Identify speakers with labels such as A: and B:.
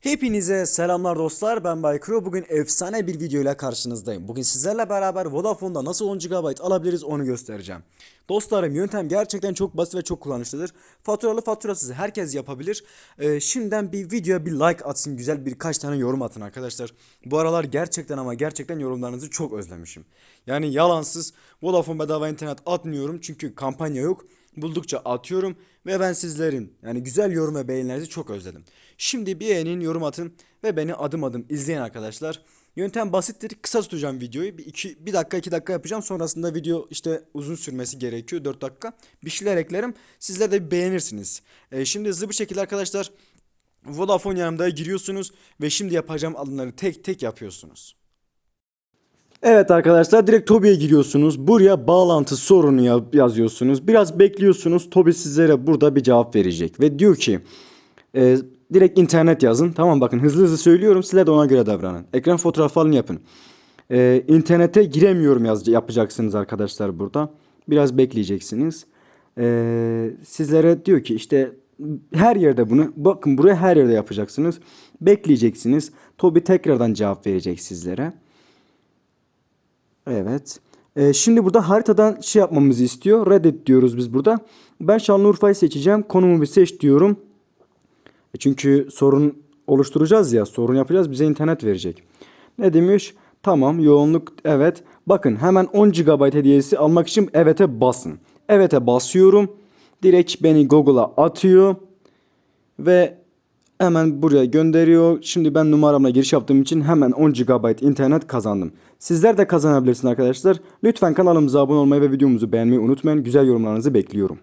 A: Hepinize selamlar dostlar ben Baykro bugün efsane bir videoyla karşınızdayım. Bugün sizlerle beraber Vodafone'da nasıl 10 GB alabiliriz onu göstereceğim. Dostlarım yöntem gerçekten çok basit ve çok kullanışlıdır. Faturalı faturasız herkes yapabilir. Ee, şimdiden bir videoya bir like atsın güzel birkaç tane yorum atın arkadaşlar. Bu aralar gerçekten ama gerçekten yorumlarınızı çok özlemişim. Yani yalansız Vodafone bedava internet atmıyorum çünkü kampanya yok buldukça atıyorum ve ben sizlerin yani güzel yorum ve beğenilerinizi çok özledim. Şimdi beğenin, yorum atın ve beni adım adım izleyin arkadaşlar. Yöntem basittir. Kısa tutacağım videoyu. Bir, iki, bir dakika iki dakika yapacağım. Sonrasında video işte uzun sürmesi gerekiyor. 4 dakika. Bir şeyler eklerim. Sizler de beğenirsiniz. Ee, şimdi hızlı bir şekilde arkadaşlar Vodafone yanımda giriyorsunuz ve şimdi yapacağım adımları tek tek yapıyorsunuz. Evet arkadaşlar direkt Tobi'ye giriyorsunuz. Buraya bağlantı sorunu ya- yazıyorsunuz. Biraz bekliyorsunuz. Tobi sizlere burada bir cevap verecek. Ve diyor ki e, direkt internet yazın. Tamam bakın hızlı hızlı söylüyorum. Sizler de ona göre davranın. Ekran fotoğrafı falan yapın. E, internete giremiyorum yaz yapacaksınız arkadaşlar burada. Biraz bekleyeceksiniz. E, sizlere diyor ki işte her yerde bunu bakın buraya her yerde yapacaksınız. Bekleyeceksiniz. Tobi tekrardan cevap verecek sizlere. Evet. Ee, şimdi burada haritadan şey yapmamızı istiyor. Reddet diyoruz biz burada. Ben Şanlıurfa'yı seçeceğim. Konumu bir seç diyorum. E çünkü sorun oluşturacağız ya. Sorun yapacağız. Bize internet verecek. Ne demiş? Tamam yoğunluk evet. Bakın hemen 10 GB hediyesi almak için evet'e basın. Evet'e basıyorum. Direkt beni Google'a atıyor. Ve hemen buraya gönderiyor. Şimdi ben numaramla giriş yaptığım için hemen 10 GB internet kazandım. Sizler de kazanabilirsiniz arkadaşlar. Lütfen kanalımıza abone olmayı ve videomuzu beğenmeyi unutmayın. Güzel yorumlarınızı bekliyorum.